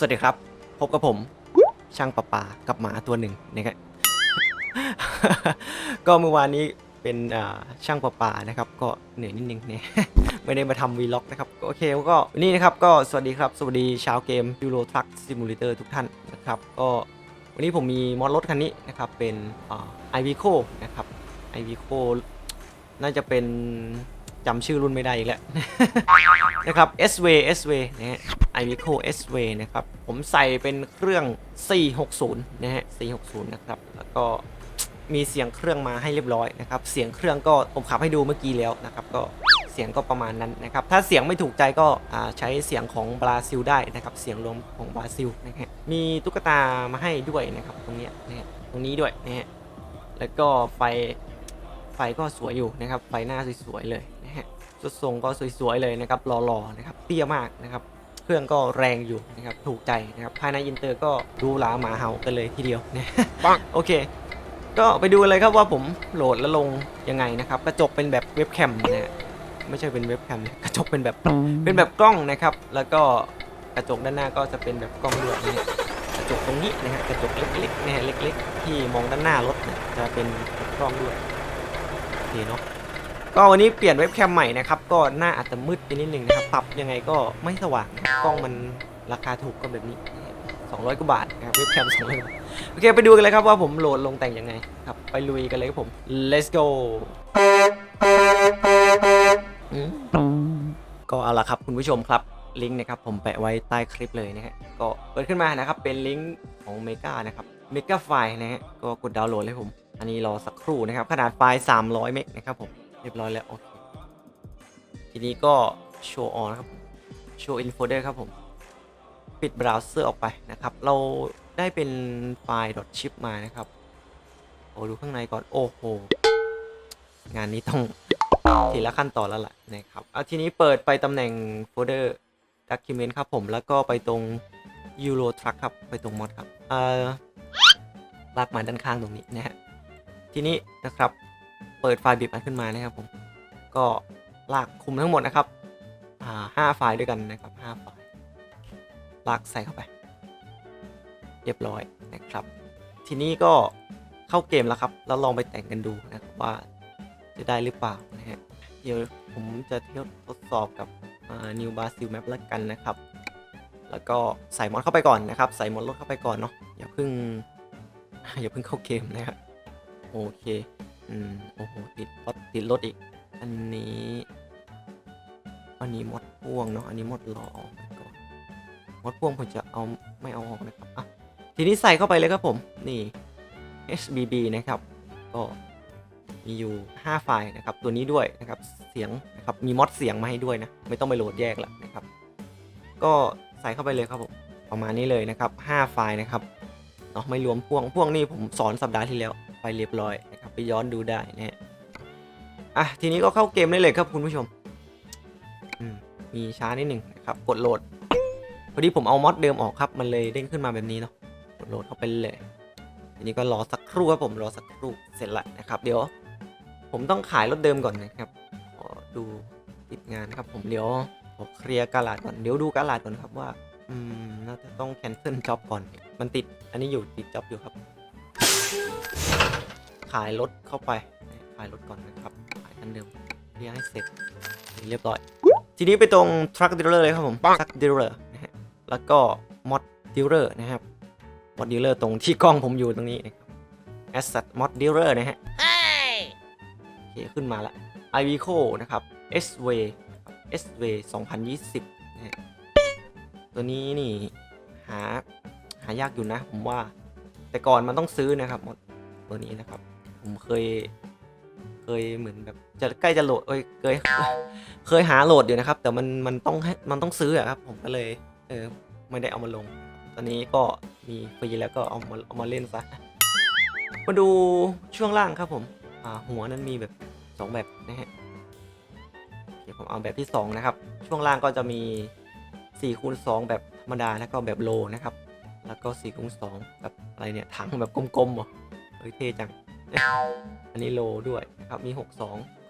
สวัสดีครับ พบกับผมช่างประปากับหมาตัวหนึ่งนะครับ ก็เมื่อวานนี้เป็นอ่าช่างประปานะครับ ก็เหนื่อยนิดนึงเนี่ยไม่ได้มาทำวีล็อกนะครับก็โอเคก็วันนี้นะครับก็สวัสดีครับ สวัสดีชาวเกม Euro Truck Simulator ทุกท่านนะครับ ก็วันนี้ผมมีมอดรถคันนี้นะครับเป็นไอ่า iVico นะครับ iVico น่าจะเป็นจำชื่อรุ่นไม่ได้อีกแล้วนะครับ SW S-Way นะฮะ iVico S-Way นะครับ ผมใส่เป็นเครื่อง 460 นะฮะ 460 นะครับ แล้วก็มีเสียงเครื่องมาให้เรียบร้อยนะครับ เสียงเครื่องก็ผมขับให้ดูเมื่อกี้แล้วนะครับ ก็เสียงก็ประมาณนั้นนะครับ ถ้าเสียงไม่ถูกใจก็ใช้เสียงของบราซิลได้นะครับ เสียงรวมของบราซิลนะฮะ มีตุ๊กตามาให้ด้วยนะครับ ตรงนี้นะฮะ ตรงนี้ด้วยนะฮะ แล้วก็ไฟ ไฟก็สวยอยู่นะครับ ไฟหน้าสวยๆเลยนะฮะสุดทรงก็สวยๆเลยนะครับ หล่อๆนะครับ เตี้ยมากนะครับ เครื่องก็แรงอยู่นะครับถูกใจนะครับภายในอินเตอร์ก็หรูหราหมาเห่ากันเลยทีเดียวนะปังโอเค ก็ไปดูกันเลยครับว่าผมโหลดแล้วลงยังไงนะครับกระจกเป็นแบบเว็บแคมนะฮะไม่ใช่เป็นเว็บแคมกระจกเป็นแบบเป็นแบบกล้องนะครับ แล้วก็กระจกด้านหน้าก็จะเป็นแบบกล้องด้วยนะฮะกระจกตรงนี้นะฮะกระจกเล็กๆนะฮะเล็ก ๆ ที่มองด้านหน้ารถเนี่ยจะเป็นกล้องด้วยโอเคเนาะ ก็วันนี้เปลี่ยนเว็บแคมใหม่นะครับก็หน้าอาจจะมืดไปนิดนึงนะครับปรับยังไงก็ไม่สว่างกล้องมันราคาถูกก็แบบนี้ 200กว่าบาทนะครับเว็บแคม200กว่าบาทโอเคไปดูกันเลยครับว่าผมโหลดลงแต่งยังไงครับไปลุยกันเลยครับผม let's go ก็เอาละครับคุณผู้ชมครับลิงก์นะครับผมแปะไว้ใต้คลิปเลยนะฮะก็เปิดขึ้นมานะครับเป็นลิงก์ของเมกานะครับเมกาไฟล์นะฮะก็กดดาวน์โหลดเลยผม อันนี้รอสักครู่นะครับขนาดไฟล์ 300 เมกนะครับผม เรียบร้อยแล้วโอเคทีนี้ก็โชว์ออนครับโชว์อินโฟเดอร์ครับผมปิดเบราว์เซอร์ออกไปนะครับ เราได้เป็นไฟล์ .chip มานะครับโอ้ดูข้างในก่อน โอ้โห งานนี้ต้องทีละขั้นตอนแล้วล่ะนะครับเอาทีนี้เปิดไปตำแหน่งโฟลเดอร์ document ครับผม แล้วก็ไปตรง Euro Truck ครับ ไปตรง mod ครับ เอ่อลากมาด้านข้างตรงนี้นะฮะ ทีนี้นะครับ เปิดไฟล์บิบอันขึ้นมานะครับผม ก็ลากคุมทั้งหมดนะครับอ่าห้าไฟล์ด้วยกันนะครับห้าไฟล์ลากใส่เข้าไป เรียบร้อยนะครับ ทีนี้ก็เข้าเกมแล้วครับ แล้วลองไปแต่งกันดูนะครับว่าจะได้หรือเปล่านะฮะ เดี๋ยวผมจะเที่ยวทดสอบกับอ่า New Brazil Map แล้วกันนะครับ แล้วก็ใส่มอดเข้าไปก่อนนะครับ ใส่มอดรถเข้าไปก่อนเนาะ อย่าเพิ่ง อย่าเพิ่งเข้าเกมนะครับ โอเค อืม โอ้โห ติดรถติดรถอีก อันนี้ อันนี้มดพ่วงเนาะ อันนี้มดรอออกไปก่อนมดพ่วงผมจะเอาไม่เอาออกนะครับ อะ ทีนี้ใส่เข้าไปเลยครับผม นี่ HBB นะครับ ก็มีอยู่ 5 ไฟล์นะครับ ตัวนี้ด้วยนะครับ เสียงนะครับ มีมอดเสียงมาให้ด้วยนะ ไม่ต้องไปโหลดแยกละนะครับ ก็ใส่เข้าไปเลยครับผม ประมาณนี้เลยนะครับ 5 ไฟล์นะครับเนาะไม่รวมพ่วง พ่วงนี่ผมสอนสัปดาห์ที่แล้วไปเรียบร้อย นะครับไปย้อนดูได้นะฮะอะทีนี้ก็เข้าเกมได้เลยครับคุณผู้ชมมีช้านิดหนึ่งนะครับกดโหลดพอดีผมเอามอดเดิมออกครับมันเลยเด้งขึ้นมาแบบนี้เนาะกดโหลดเข้าไปเลยทีนี้ก็รอสักครู่ครับผมรอสักครู่เสร็จละนะครับเดี๋ยว ผมต้องขายรถเดิมก่อนนะครับขอดูติดงานครับผมเดี๋ยวขอเคลียร์กาลาดก่อนเดี๋ยวดูกาลาดก่อนครับว่าอืมน่าจะต้องแคนเซิลจ็อบก่อน มันติดอันนี้อยู่ติดจ็อบอยู่ครับ ขายรถเข้าไป ขายรถก่อนนะครับ ขายคันเดิมเรียงให้เสร็จเรียบร้อย ทีนี้ไปตรง truck dealer เลยครับผม truck dealer นะฮะ แล้วก็ mod dealer นะครับ mod dealer ตรงที่กล้องผมอยู่ตรงนี้นะครับ asset mod dealer นะฮะโอเคขึ้นมาละ iVico นะครับ S-Way นะครับ S-Way 2020นะฮะตัวนี้นี่หาหายากอยู่นะผมว่า แต่ก่อนมันต้องซื้อนะครับ mod ตัวนี้นะครับ ผมเคย เคยเหมือนแบบจะใกล้จะโหลดเอ้ยเคย เคยหาโหลดอยู่นะครับ แต่มันมันต้องให้มันต้องซื้ออะครับ ผมก็เลย เออไม่ได้เอามาลง ตอนนี้ก็มีฟรีแล้วก็เอามาเอามาเล่นซะมาดูช่วงล่างครับผมอ่าหัวนั้นมีแบบ2แบบนะฮะโอเคผมเอาแบบที่2นะครับ ช่วงล่างก็จะมี4คูณ2แบบธรรมดาแล้วก็แบบโลนะครับ แล้วก็4คูณ2แบบอะไรเนี่ยถังแบบกลมๆเหรอเฮ้ยเท่จัง อันนี้โลด้วยนะครับมี 62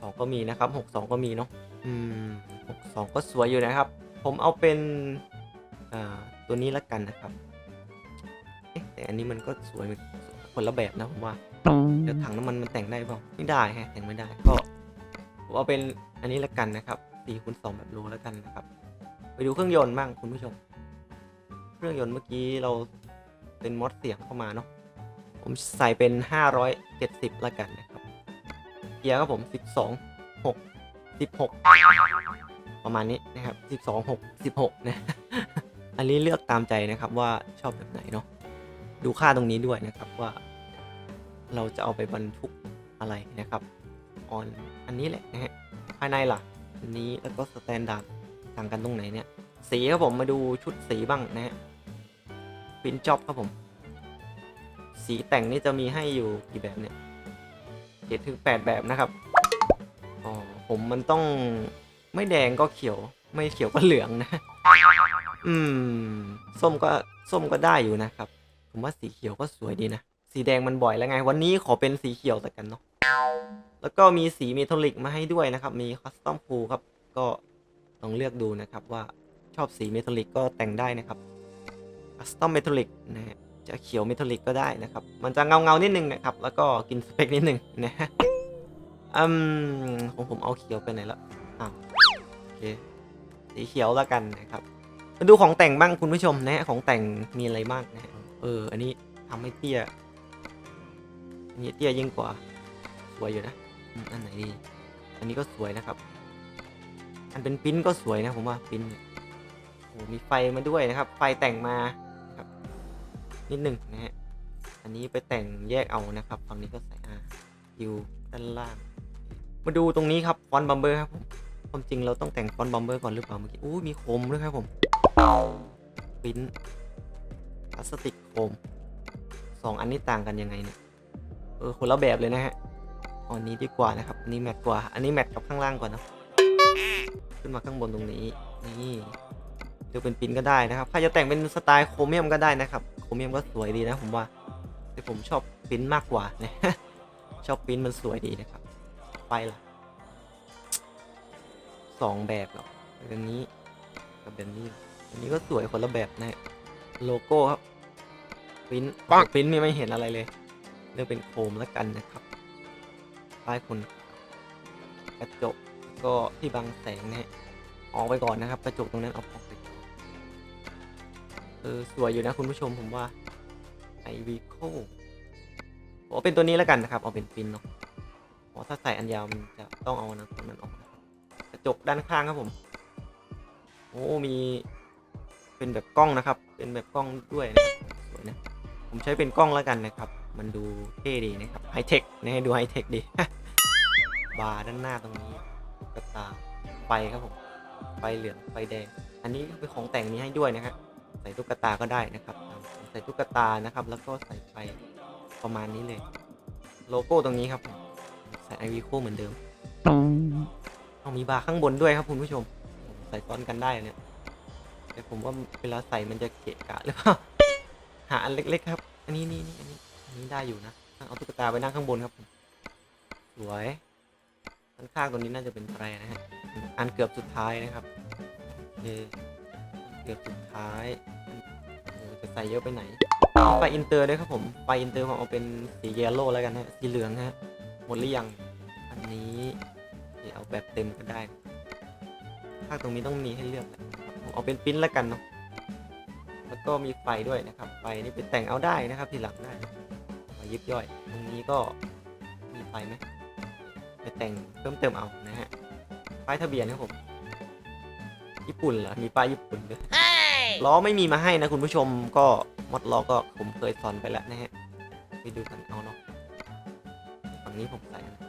2 ก็มีนะครับ 62 ก็มีเนาะอืม62 ก็สวยอยู่นะครับ ผมเอาเป็นอ่าตัวนี้ละกันนะครับเอ๊ะแต่อันนี้มันก็สวยคนละแบบนะผมว่าเดี๋ยวถังน้ำมันมันแต่งได้เปล่าไม่ได้ฮะแต่งไม่ได้ก็ผมเอาเป็นอันนี้ละกันนะครับ4คูณ2แบบโลละกันนะครับ ไปดูเครื่องยนต์บ้างคุณผู้ชม เครื่องยนต์เมื่อกี้เราเป็นมอดเสียงเข้ามาเนาะ ผมใส่เป็น 570ละกันนะครับเกียร์ครับผม 12 6 16 ประมาณนี้นะครับ 12 6 16 นะ อันนี้เลือกตามใจนะครับว่าชอบแบบไหนเนาะดูค่าตรงนี้ด้วยนะครับว่า เราจะเอาไปบรรทุกอะไรนะครับออนอันนี้แหละนะฮะภายในล่ะ อันนี้แล้วก็สแตนดาร์ดต่างกันตรงไหนเนี่ย สีครับผมมาดูชุดสีบ้างนะฮะฟินจ็อบครับผม สีแต่งนี่จะมีให้อยู่กี่แบบเนี่ยเจ็ดถึงแปดแบบนะครับอ๋อผมมันต้องไม่แดงก็เขียว ไม่เขียวก็เหลืองนะ อืม ส้มก็ส้มก็ได้อยู่นะครับ ผมว่าสีเขียวก็สวยดีนะ สีแดงมันบ่อยแล้วไง วันนี้ขอเป็นสีเขียวแต่กันเนาะ แล้วก็มีสีเมทัลลิกมาให้ด้วยนะครับ มีคัสตอมฟูครับ ก็ลองเลือกดูนะครับว่าชอบสีเมทัลลิกก็แต่งได้นะครับคัสตอมเมทัลลิกนะฮะ จะเขียวเมทัลลิกก็ได้นะครับ มันจะเงาเงานิดนึงนะครับ แล้วก็กินสเปคนิดนึงนะฮะอืมของผมเอาเขียวไปไหนละอ้าวโอเคสีเขียวแล้วกันนะครับมาดูของแต่งบ้างคุณผู้ชมนะฮะของแต่งมีอะไรบ้างนะฮะเออ อันนี้ทำให้เตี้ยอันนี้เตี้ยยิ่งกว่า สวยอยู่นะอันไหนดี อันนี้ก็สวยนะครับ อันเป็นปิ้นก็สวยนะผมว่าปิ้นเนี่ยโอ้มีไฟมาด้วยนะครับ ไฟแต่งมา นิดหนึ่งนะฮะ อันนี้ไปแต่งแยกเอานะครับฝั่งนี้ก็ใส่อาคิวด้านล่าง มาดูตรงนี้ครับฟอนต์บัมเบอร์ครับผมความจริงเราต้องแต่งฟอนต์บัมเบอร์ก่อนหรือเปล่าเมื่อกี้อู้มีโคมด้วยครับผมปิ้นพลาสติกโคมสองอันนี้ต่างกันยังไงเนี่ยเออคนละแบบเลยนะฮะอันนี้ดีกว่านะครับ อันนี้แมทกว่า อันนี้แมทกับข้างล่างก่อนนะ ขึ้นมาข้างบนตรงนี้ นี่ เดี๋ยวเป็นปริ้นก็ได้นะครับใครจะแต่งเป็นสไตล์โครเมียมก็ได้นะครับโครเมียมก็สวยดีนะผมว่าแต่ผมชอบปริ้นมากกว่านะชอบปริ้นมันสวยดีนะครับ ไปล่ะสองแบบหรอแบบนี้กับแบบนี้อันนี้ก็สวยคนละแบบนะฮะโลโก้ครับปริ้นปริ้นไม่เห็นอะไรเลยเลือกเป็นโคมแล้วกันนะครับป้ายคนกระจกก็ที่บังแสงนะฮะออกไปก่อนนะครับ กระจกตรงนั้นเอาออกไปก่อน เออสวยอยู่นะคุณผู้ชมผมว่าไอวีโคเอาเป็นตัวนี้แล้วกันนะครับเอาเป็นปินเนาะอ๋อถ้าใส่อันยาวมันจะต้องเอานะตรงนั้นออกกระจกด้านข้างครับผม โอ้มีเป็นแบบกล้องนะครับ เป็นแบบกล้องด้วยนะสวยนะผมใช้เป็นกล้องแล้วกันนะครับ มันดูเท่ดีนะครับไฮเทคนะฮะดูไฮเทคดีบาร์ด้านหน้าตรงนี้กระตาไฟครับผมไฟเหลืองไฟแดง อันนี้เป็นของแต่งนี้ให้ด้วยนะครับ ใส่ตุ๊กตาก็ได้นะครับ ใส่ตุ๊กตานะครับ แล้วก็ใส่ไฟประมาณนี้เลย โลโก้ตรงนี้ครับผมใส่ไอวีโคเหมือนเดิมเอามีบาร์ข้างบนด้วยครับคุณผู้ชม ใส่ซ้อนกันได้เนี่ยแต่ผมว่าเวลาใส่มันจะเกะกะหรือเปล่าหาอันเล็ก ๆ ครับ อันนี้นี่นี่อันนี้อันนี้ได้อยู่นะเอาตุ๊กตาไปนั่งข้างบนครับผมสวยด้านข้างตัวนี้น่าจะเป็นแตรนะฮะอันเกือบสุดท้ายนะครับโอ เกือบสุดท้ายจะใส่เยอะไปไหนไฟอินเตอร์ด้วยครับผมไฟอินเตอร์ผมเอาเป็นสีเยลโล่แล้วกันฮะสีเหลืองฮะหมดหรือยังอันนี้เอาแบบเต็มก็ได้ภาคตรงนี้ต้องมีให้เลือกผมเอาเป็นปิ้นแล้วกันเนาะแล้วก็มีไฟด้วยนะครับไฟนี่ไปแต่งเอาได้นะครับทีหลังได้ไฟยิบย่อย ตรงนี้ก็มีไฟไหมไปแต่งเพิ่มเติมเอานะฮะป้ายทะเบียนครับผม ญี่ปุ่นเหรอมีป้ายญี่ปุ่นด้วยล้อไม่มีมาให้นะคุณผู้ชมก็มอดล้อก็ผมเคยสอนไปแล้วนะฮะไปดูกันเอาเนาะฝั่งนี้ผมใส่นะ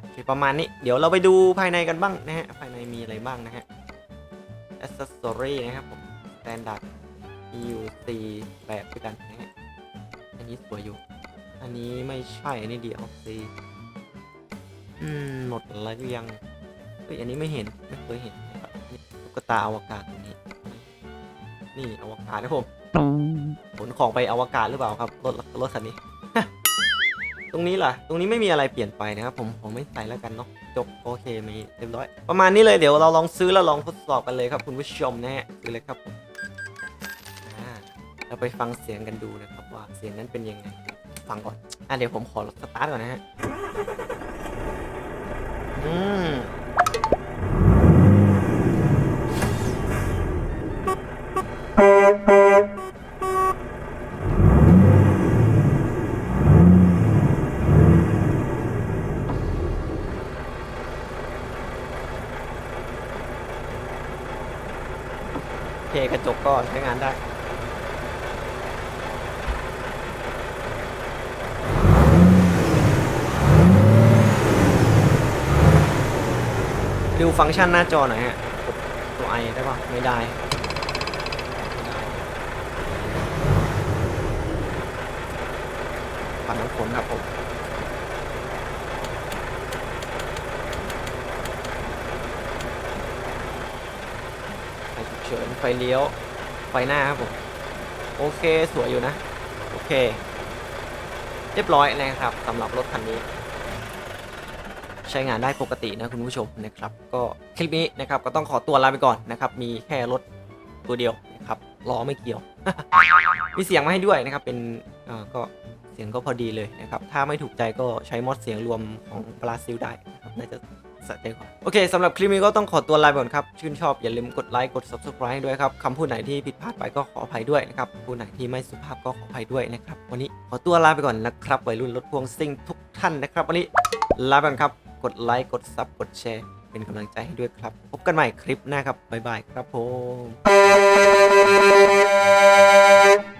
โอเคประมาณนี้ เดี๋ยวเราไปดูภายในกันบ้างนะฮะภายในมีอะไรบ้างนะฮะ accessory นะครับผม standard EUC แบบด้วยกันนะฮะอันนี้สวยอยู่ อันนี้ไม่ใช่อันนี้ DLC อืมหมดแล้วหรือยังเฮ้ยอันนี้ไม่เห็นไม่เคยเห็นนะครับนี่ ตุ๊กตาอวกาศตรงนี้ นี่อวกาศนะผมขนของไปอวกาศหรือเปล่าครับรถรถคันนี้ ตรงนี้ล่ะ ตรงนี้ไม่มีอะไรเปลี่ยนไปนะครับผมผมไม่ใส่แล้วกันเนาะจบโอเคมีเรียบร้อย ประมาณนี้เลยเดี๋ยวเราลองซื้อแล้วลองทดสอบกันเลยครับ คุณผู้ชมนะฮะซื้อเลยครับผมอ่าเราไปฟังเสียงกันดูนะครับว่าเสียงนั้นเป็นยังไงฟังก่อนอะเดี๋ยวผมขอสตาร์ทก่อนนะฮะอืม ดูฟังก์ชันหน้าจอหน่อยฮะตัวไอได้ปะไม่ได้ไม่ได้ปัดน้ำฝนครับผมไฟฉุกเฉินไฟเลี้ยว ไฟหน้าครับผม โอเค สวยอยู่นะ โอเค เรียบร้อยนะครับสำหรับรถคันนี้ ใช้งานได้ปกตินะคุณผู้ชมนะครับ ก็คลิปนี้นะครับก็ต้องขอตัวลาไปก่อนนะครับ มีแค่รถตัวเดียวนะครับล้อไม่เกี่ยว มีเสียงมาให้ด้วยนะครับ เป็นเออก็เสียงก็พอดีเลยนะครับ ถ้าไม่ถูกใจก็ใช้มอดเสียงรวมของบราซิลได้นะครับน่าจะสะใจกว่าโอเคสำหรับคลิปนี้ก็ต้องขอตัวลาไปก่อนครับ ชื่นชอบอย่าลืมกดไลค์กด subscribe ด้วยครับคำพูดไหนที่ผิดพลาดไปก็ขออภัยด้วยนะครับพูดไหนที่ไม่สุภาพก็ขออภัยด้วยนะครับ วันนี้ขอตัวลาไปก่อนนะครับวัยรุ่นรถพ่วงซิ่งทุกท่านนะครับ วันนี้ลาไปก่อนครับ กดไลค์กดซับกดแชร์ เป็นกำลังใจให้ด้วยครับ พบกันใหม่คลิปหน้าครับ บ๊ายบายครับผม